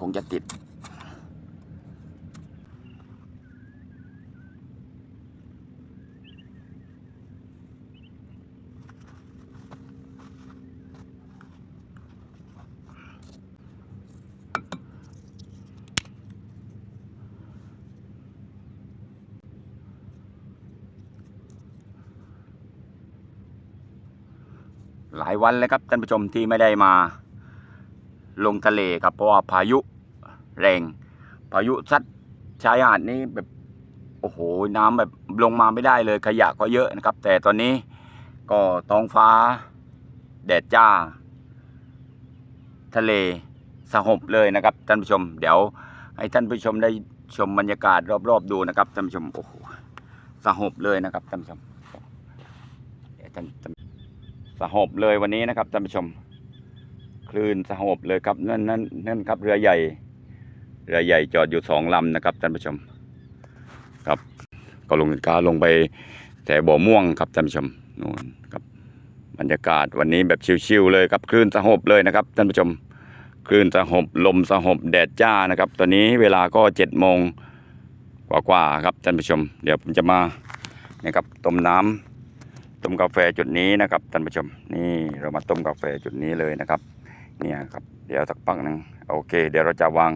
คงจะติด หลายวันเลยครับท่านผู้ชมที่ไม่ได้มา ลงทะเลครับเพราะว่าพายุแรง พายุซัดชายหาดนี้แบบโอ้โหน้ำแบบลงมาไม่ได้เลยขยะก็เยอะนะครับ แต่ตอนนี้ก็ท้องฟ้า แดดจ้า ทะเลสงบเลยนะครับท่านผู้ชม เดี๋ยวให้ท่านผู้ชมได้ชมบรรยากาศรอบๆดูนะครับท่านผู้ชมโอ้โหสงบเลยนะครับท่านผู้ชมท่านสหบเลยวันนี้นะครับท่านผู้ชม คลื่นสหบเลยครับนั่นนั่นนั่นครับเรือใหญ่ เรือใหญ่จอดอยู่สองลำนะครับท่านผู้ชม ครับก็ลงกาลงไปแต่บ่อม่วงครับท่านผู้ชมนู่นครับบรรยากาศวันนี้แบบชิวๆเลยครับคลื่นสหบเลยนะครับท่านผู้ชมคลื่นสหบลมสหบแดดจ้านะครับ ตอนนี้เวลาก็เจ็ดโมงกว่าๆครับท่านผู้ชม เดี๋ยวผมจะมานะครับต้มน้ำต้มกาแฟจุดนี้นะครับท่านผู้ชม นี่เรามาต้มกาแฟจุดนี้เลยนะครับ เนี่ยครับเดี๋ยวสักพักหนึ่งโอเค เดี๋ยวเราจะวาง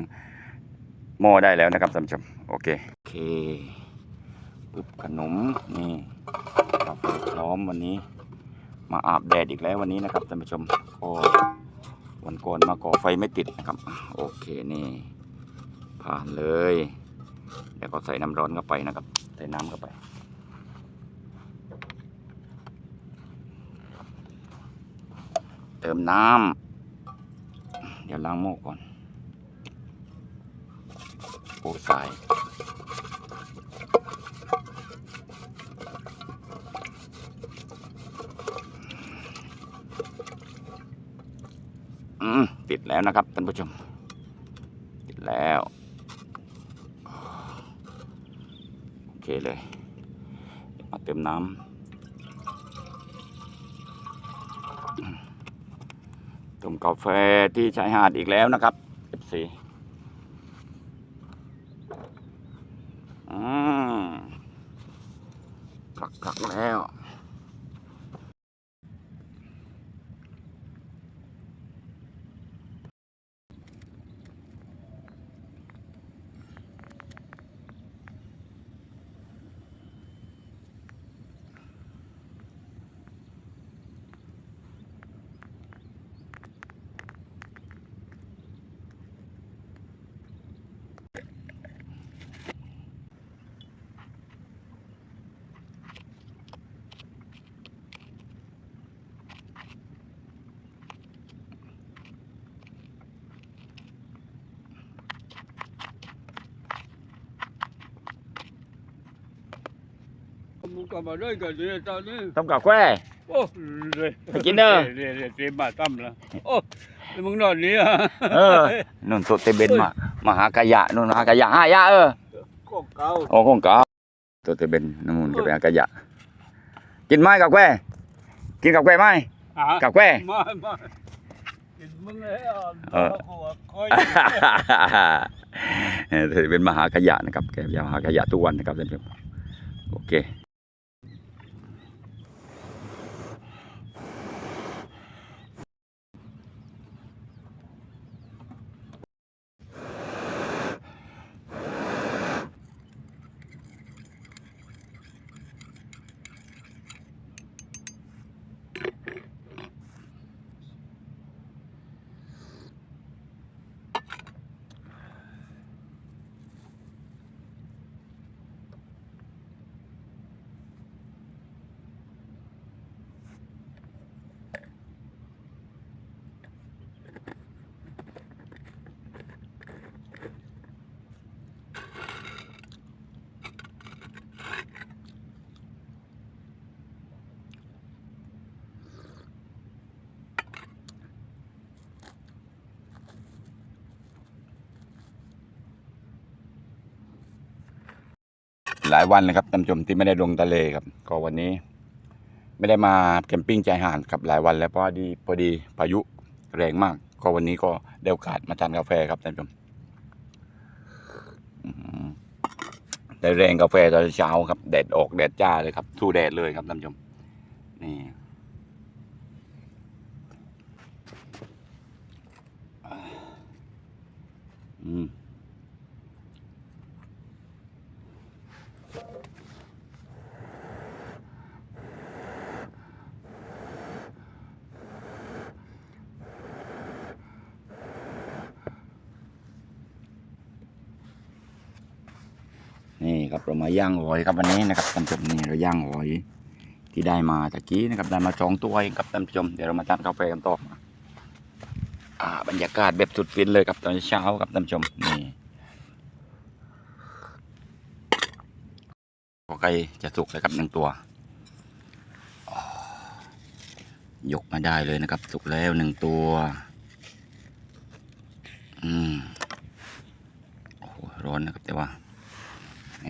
หม้อได้แล้วนะครับท่านผู้ชมโอเคโอเคปึ๊บขนมนี่กาแฟพร้อมวันนี้ มาอาบแดดอีกแล้ววันนี้นะครับท่านผู้ชมโอ้วันก่อนมาก่อไฟไม่ติดนะครับ โอเคนี่ ผ่านเลยเดี๋ยวก็ใส่น้ำร้อนเข้าไปนะครับ ใส่น้ำเข้าไปเติมน้ำ เดี๋ยวล้างหม้อก่อนปูใส่อืมติดแล้วนะครับท่านผู้ชม ติดแล้ว โอเคเลย มาเติมน้ำ ต้มกาแฟที่ชายหาดอีกแล้วนะครับเอฟซีอืมกลักๆแล้ว มึง ก็มาด้วยกันเลยตอนนี้ต้มกาแฟโอ้เลยไปกินเด้อเรียเรียเตรียมมาตั้มแล้วโอ้มึงนอนนี้อะเออนุ่นโตเตเบนมามาหากะยะนุ่นหากะยะหายะเออก็เก่าโอ้คงเก่าโตเตเบนนู่นจะไปหากะยะ กินไหมกาแฟกินกาแฟไหมหากาแฟมามากินมึงเลยอะเออขวคอยเออเป็นมหากยะนะครับแกยามหากยะทุกวันนะครับท่านผู้ชมโอเค หลายวันเลยครับท่านผู้ชมที่ไม่ได้ลงทะเลครับ ก็วันนี้ ไม่ได้มาแคมปิ้งใจหานครับหลายวันแล้วเพราะดีพอดีพายุแรงมาก ก็วันนี้ก็ได้โอกาสมาทานกาแฟครับท่านผู้ชมได้แรงกาแฟตอนเช้าครับแดดออกแดดจ้าเลยครับทู่แดดเลยครับท่านผู้ชมนี่อืม ครับเรามาย่างหอยครับวันนี้นะครับท่านผู้ชมนี่เราย่างหอยที่ได้มาตะกี้นะครับได้มาสองตัวเองครับท่านผู้ชมเดี๋ยวเรามาทานกาแฟกันต่ออ่าบรรยากาศแบบสุดฟินเลยครับตอนเช้าครับท่านผู้ชมนี่พอใกล้จะสุกแล้วครับหนึ่งตัวยกมาได้เลยนะครับ สุกแล้วหนึ่งตัว อืมโอ้โหร้อนนะครับแต่ว่า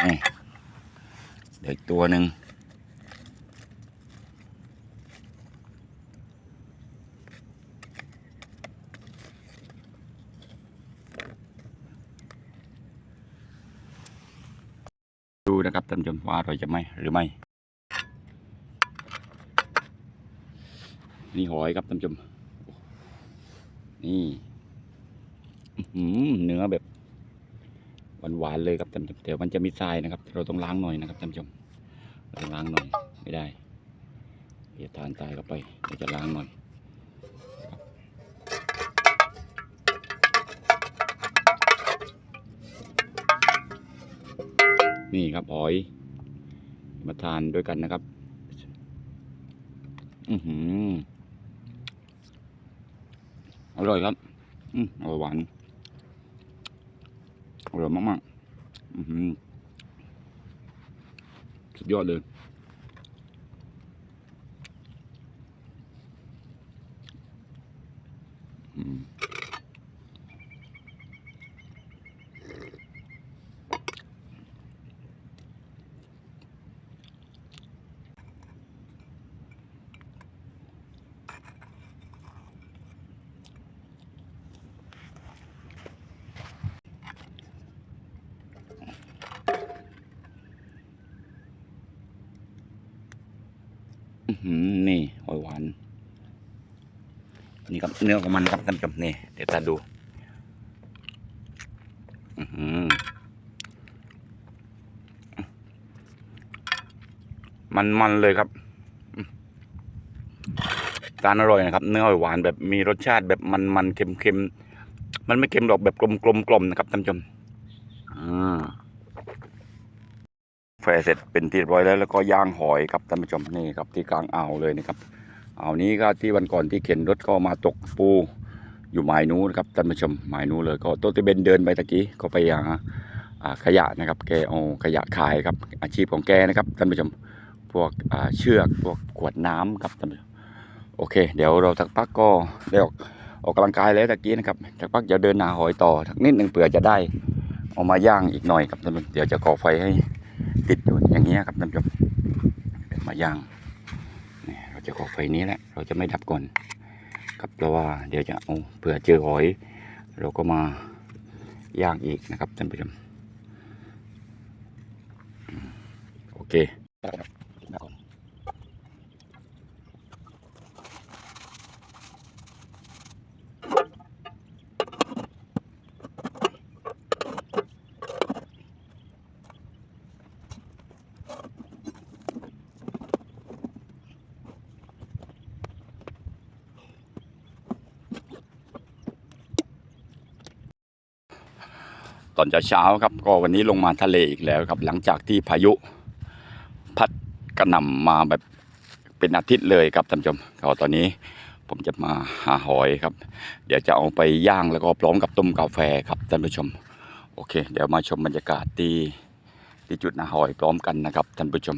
นี่เด็กตัวหนึ่งดูนะครับท่านผู้ชมว่าอร่อยจะไหมหรือไม่ นี่หอยครับท่านผู้ชมนี่เนื้อแบบ หวานๆเลยครับท่านผู้ชมแต่มันจะมีทรายนะครับ เราต้องล้างหน่อยนะครับท่านผู้ชมเราต้องล้างหน่อยไม่ได้เดี๋ยวทานทรายเข้าไปเราจะล้างหน่อยนี่ครับหอย มาทานด้วยกันนะครับ อือหืออร่อยครับ อืมอร่อยหวาน อร่อยมากๆสุดยอดเลย อืมอื้อหือนี่หอยหวาน นี่ครับเนื้อของมันครับท่านผู้ชมนี่เดี๋ยวตาดูอือหือมันมันเลยครับอืมทานอร่อยนะครับ เนื้อหอยหวานแบบมีรสชาติแบบมันมันเค็มเค็มมันไม่เค็มหรอกแบบกลมกลมกลมนะครับท่านผู้ชมอืมแฟเสร็จเป็นที่เรียบร้อยแล้วแล้วก็ย่างหอยครับท่านผู้ชมนี่ครับที่กลางอ่าวเลยนะครับ เอานี้ก็ที่วันก่อนที่เข็นรถก็มาตกปูอยู่หมายนู้นครับท่านผู้ชมหมายนู้นเลยก็โตติเบนเดินไปตะกี้ก็ไปหาขยะนะครับ แกเอาขยะขายครับ อาชีพของแกนะครับท่านผู้ชมพวกเชือกพวกขวดน้ำครับท่านผู้ชมโอเค เดี๋ยวเราสักพักก็ได้ออกออกกำลังกายแล้วตะกี้นะครับสักพักจะเดินหาหอยต่อสักนิดหนึ่งเผื่อจะได้เอามาย่างอีกหน่อยครับท่านผู้ชมเดี๋ยวจะก่อไฟให้ติดอยู่อย่างเงี้ยครับท่านผู้ชมเดี๋ยวมาย่าง จะขอไฟนี้แหละ เราจะไม่ดับก่อนครับเพราะว่าเดี๋ยวจะเอาเผื่อเจอหอย เราก็มาย่างอีกนะครับท่านผู้ชมโอเค อนเช้าๆครับ ก็วันนี้ลงมาทะเลอีกแล้วครับ หลังจากที่พายุพัดกระหน่ำมาแบบเป็นอาทิตย์เลยครับท่านผู้ชมก็ตอนนี้ผมจะมาหาหอยครับ เดี๋ยวจะเอาไปย่างแล้วก็พร้อมกับต้มกาแฟครับท่านผู้ชม โอเค เดี๋ยวมาชมบรรยากาศที่ที่จุดหาหอยพร้อมกันนะครับท่านผู้ชม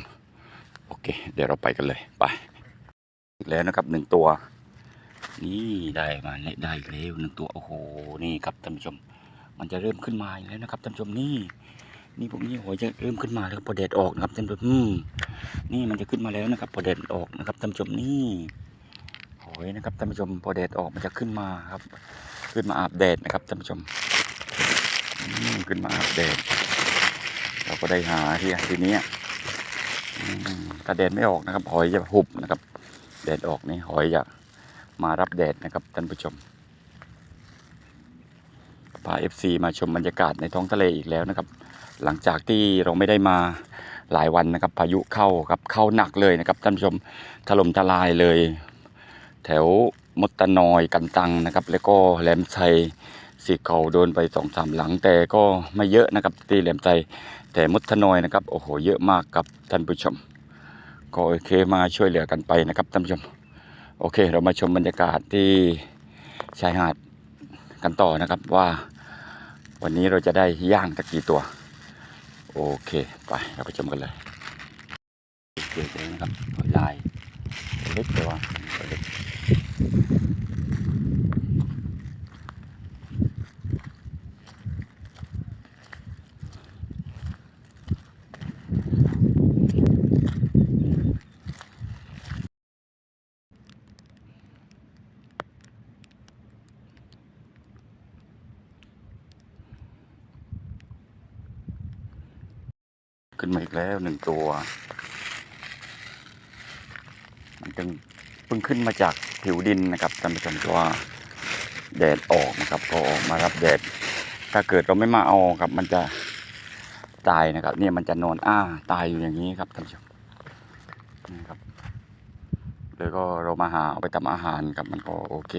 โอเค เดี๋ยวเราไปกันเลยไปอีกแล้วนะครับหนึ่งตัว นี่ได้มาได้อีกแล้วหนึ่งตัวโอ้โหนี่ครับท่านผู้ชม มันจะเริ่มขึ้นมาอีกแล้วนะครับท่านผู้ชมนี่ นี่ผมนี่หอยจะเริ่มขึ้นมาแล้วพอแดดออกนะครับท่านผู้ชมนี่มันจะขึ้นมาแล้วนะครับพอแดดออกนะครับท่านผู้ชมนี่หอยนะครับท่านผู้ชมพอแดดออกมันจะขึ้นมาครับ ขึ้นมาอาบแดดนะครับท่านผู้ชมขึ้นมาอาบแดดเราก็ได้หาที่ทีนี้ถ้าแดดไม่ออกนะครับหอยจะหุบนะครับ แดดออกนี่หอยจะมารับแดดนะครับท่านผู้ชม พาเอฟซีมาชมบรรยากาศในท้องทะเลอีกแล้วนะครับ หลังจากที่เราไม่ได้มาหลายวันนะครับ พายุเข้าครับเข้าหนักเลยนะครับท่านผู้ชมถล่มทลายเลย แถวมดตะนอยกันตังนะครับ แล้วก็แหลมไทรสีเขาโดนไปสองสามหลังแต่ก็ไม่เยอะนะครับที่แหลมไทรแต่มดตะนอยนะครับ โอ้โหเยอะมากครับท่านผู้ชม ก็โอเคมาช่วยเหลือกันไปนะครับท่านผู้ชม โอเค เรามาชมบรรยากาศที่ชายหาดกันต่อนะครับว่า วันนี้เราจะได้ย่างตะกี่ตัว โอเค ไปเราไปชมกันเลยเด็กเลยนะครับลายเล็กแต่ว่าตัวเล็ก ขึ้นมาอีกแล้วหนึ่งตัว มันจึงเพิ่งขึ้นมาจากผิวดินนะครับท่านผู้ชมตัวแดดออกนะครับพอออกมารับแดด ถ้าเกิดเราไม่มาเอาครับ มันจะตายนะครับเนี่ยมันจะนอนอ้าตายอยู่อย่างนี้ครับท่านผู้ชมนี่ครับเลยก็เรามาหาเอาไปทำอาหารครับมันก็โอเค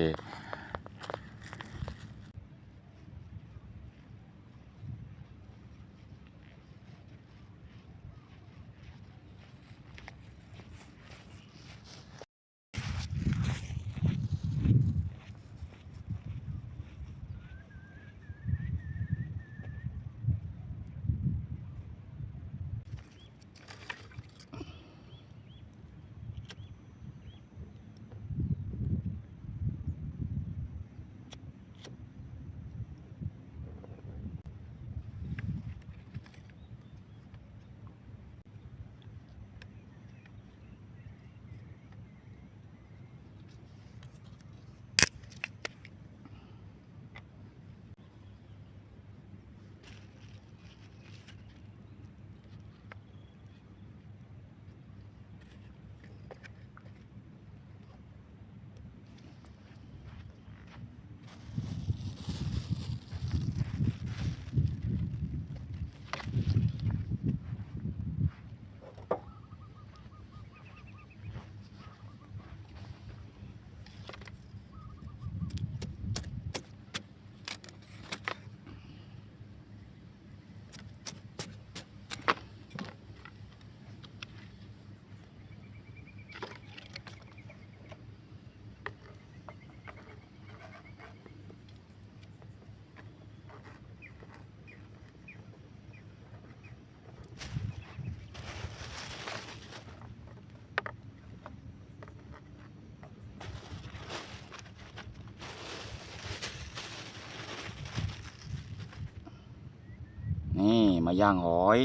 มาย่างหอย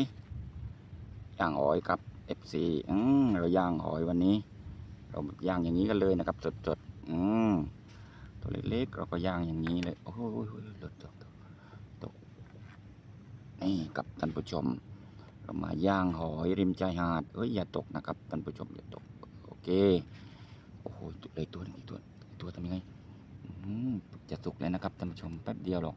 ย่างหอยครับ FC อืมเราย่างหอยวันนี้ เราย่างอย่างนี้กันเลยนะครับสดๆอืมตัวเล็กๆเราก็ย่างอย่างนี้เลยโอ้โหหลุดตกตกนี่กับท่านผู้ชม เรามาย่างหอยริมชายหาดเอ้ยอย่าตกนะครับท่านผู้ชมอย่าตกโอเคโอ้โหเลยตัวหนึงอีกตัวตัวทำยังไงอืมจะสุกเลยนะครับท่านผู้ชมแป๊บเดียวหรอก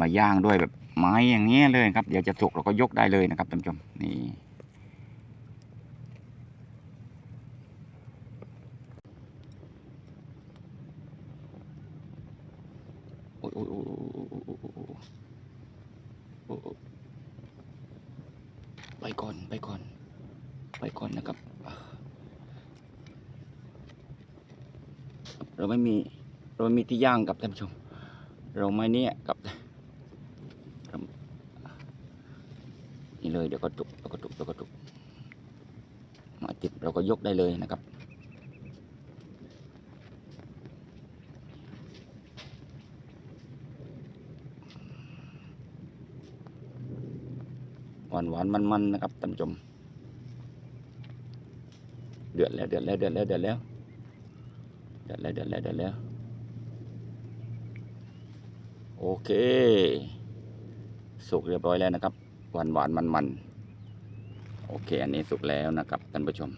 มาย่างด้วยแบบไม้อย่างนี้เลยครับเดี๋ยวจะสุกเราก็ยกได้เลยนะครับท่านผู้ชมนี่โอ้ยโอ้ยโอ้ยโอ้ยไปก่อนไปก่อน ไปก่อนนะครับ เราไม่มีเราไม่มีที่ย่างกับท่านผู้ชม เราไม่เนี่ยกับ เลยเดี๋ยวก็ตุกเดี๋ยวก็ตุกเดี๋ยวก็ตุกมาติดเราก็ยกได้เลยนะครับ หวานหวานมันมันๆนะครับท่านผู้ชมเดือดแล้วเดือดแล้วเดือดแล้วเดือดแล้วเดือดแล้วเดือดแล้วเดือดแล้วโอเคสุกเรียบร้อยแล้วนะครับ หวานหวานมันมันๆโอเค อันนี้สุกแล้วนะครับท่านผู้ชม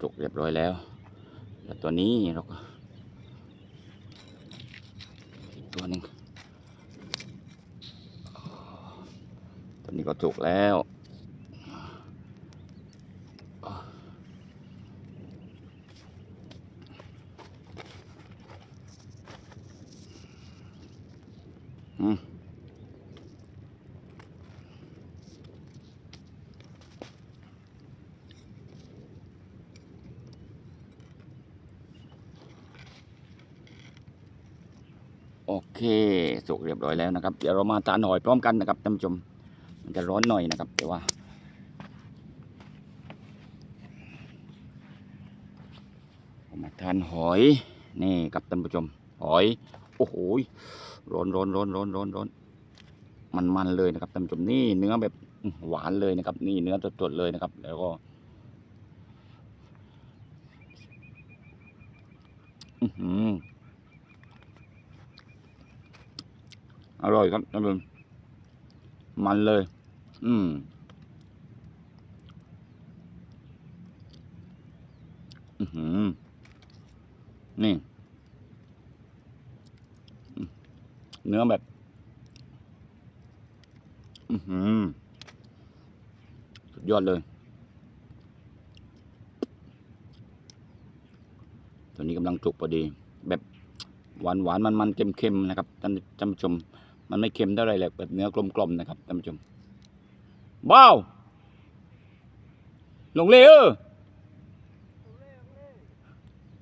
สุกเรียบร้อยแล้ว แล้วตัวนี้เราก็อีกตัวหนึ่งตัวนี้ก็สุกแล้ว อืมโอ เคสุกเรียบร้อยแล้วนะครับ เดี๋ยวเรามาทานหอยพร้อมกันนะครับท่านผู้ชม มันจะร้อนหน่อยนะครับ แต่ว่าเรามาทานหอยนี่ครับท่านผู้ชม หอย โอ้โหร้อนร้อนร้อนร้อนร้อนร้อนมันมันเลยนะครับท่านผู้ชมนี่เนื้อแบบหวานเลยนะครับ นี่เนื้อสดๆเลยนะครับ แล้วก็อื้อหื อร่อยครับท่านผู้ชมมันเลย อืมอือหือนี่ เนื้อแบบ อือหือสุดยอดเลย ตัวนี้กำลังจุกพอดี แบบหวานหวานมันมันเค็มเค็มนะครับท่านท่านผู้ชม มันไม่เค็มเท่าไรแหละแบบเนื้อกลมๆนะครับท่านผู้ชมบ้าวลงเลยเออ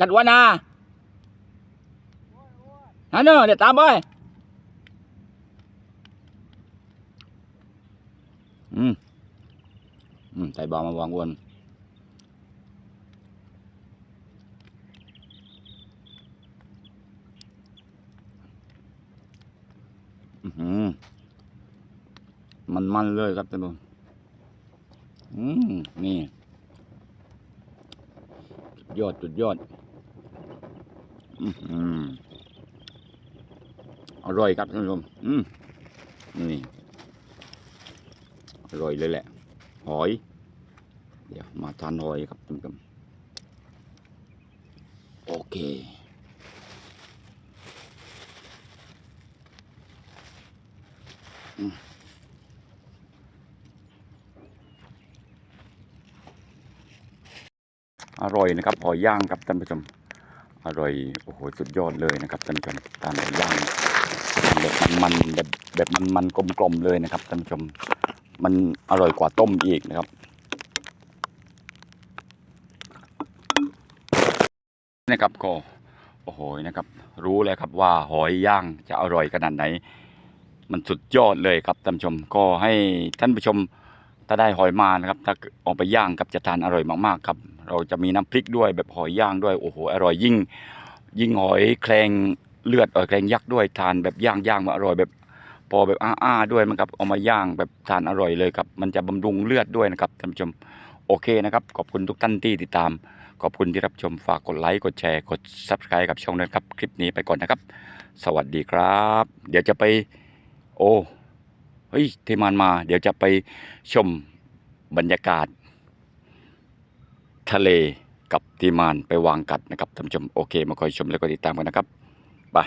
กัดวานาฮะเนอะเดี๋ยวตามไปอืมอืมใส่บอมาวางวนอือหือ มันมันเลยครับท่านผู้ชมอืมนี่ยอดสุดยอด อือออร่อยครับท่านผู้ชมอืมนี่อร่อยเลยแหละ หอย เดี๋ยวมาทานหอยครับท่านผู้ชมโอเค อร่อยนะครับหอยย่างครับท่านผู้ชม อร่อยโอ้โหสุดยอดเลยนะครับท่านผู้ชมทานหอยย่างแบบมันๆแบบแบบมันๆกลมๆเลยนะครับท่านผู้ชม มันอร่อยกว่าต้มอีกนะครับนะครับก็โอ้โหนะครับ รู้แล้วครับว่าหอยย่างจะอร่อยขนาดไหน มันสุดยอดเลยครับท่านผู้ชม ก็ให้ท่านผู้ชมถ้าได้หอยมานะครับ ถ้าออกไปย่างกับจะทานอร่อยมากๆครับ เราจะมีน้ำพริกด้วยแบบหอยย่างด้วยโอ้โหอร่อยยิ่ง ยิ่งหอยแครงเลือดหอยแครงยักษ์ด้วยทานแบบย่างย่างมาอร่อยแบบพอแบบอ้าๆด้วยมันครับเอามาย่างแบบทานอร่อยเลยครับ มันจะบำรุงเลือดด้วยนะครับท่านผู้ชมโอเคนะครับ ขอบคุณทุกท่านที่ติดตาม ขอบคุณที่รับชมฝากกดไลค์กดแชร์กด subscribe กับช่องนั้นครับ คลิปนี้ไปก่อนนะครับ สวัสดีครับ เดี๋ยวจะไป โอ้เฮ้ยเทมานมา เดี๋ยวจะไปชมบรรยากาศ ทะเลกับทีมานไปวางกัดนะครับท่านผู้ชมโอเค มาคอยชมแล้วก็ติดตามกันนะครับไป